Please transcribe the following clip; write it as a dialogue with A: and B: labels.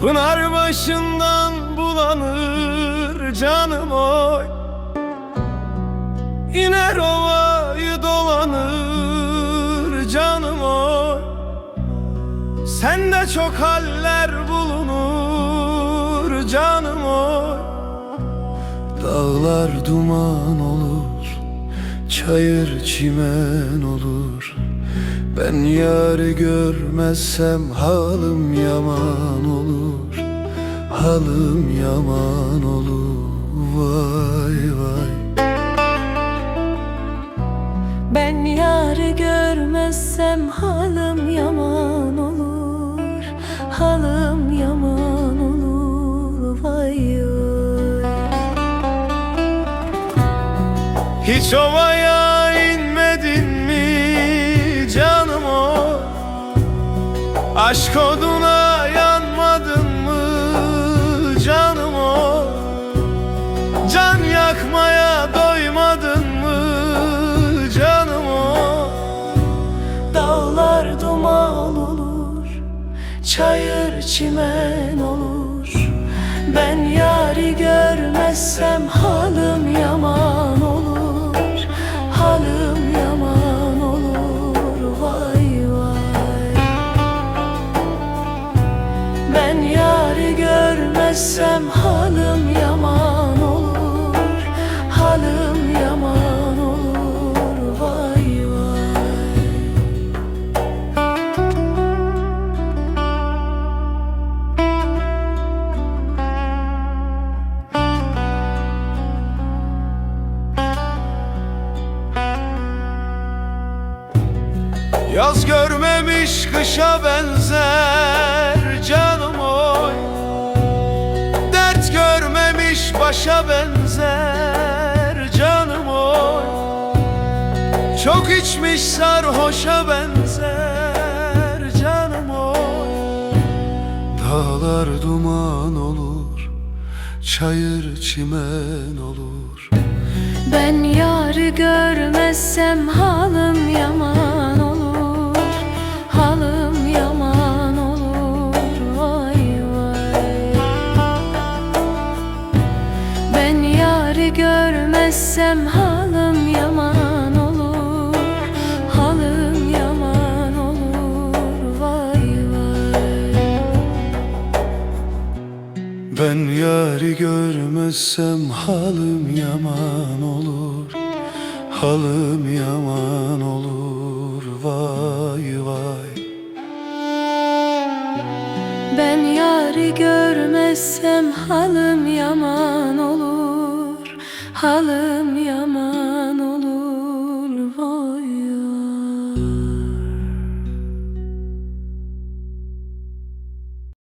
A: Pınar başından bulanır canım oy. İner ovayı dolanır canım oy. Sende çok haller bulunur canım oy. Dağlar duman olur Çayır çimen olur. Ben yarı görmezsem halim yaman olur. Halim yaman olur. Vay vay.
B: Ben yarı görmezsem halim
A: Hiç inmedin mi canım o? Aşk oduna yanmadın mı canım o? Can yakmaya doymadın mı canım o?
B: Dağlar duman olur Çayır çimen olur. Ben yari görmezsem halim yaman görmezsem halim yaman olur Halim yaman olur. Vay vay.
A: Yaz görmemiş kışa benzer başa benzer canım oy Çok içmiş sarhoşa benzer canım oy Dağlar duman olur Çayır çimen olur.
B: Ben yarı görmezsem halim yaman görmezsem halim yaman olur Halim yaman olur. Vay vay.
A: Ben yari görmezsem halim yaman olur Halim yaman olur. Vay vay.
B: Ben yarı görmezsem halim yaman Halim yaman olur vay ya.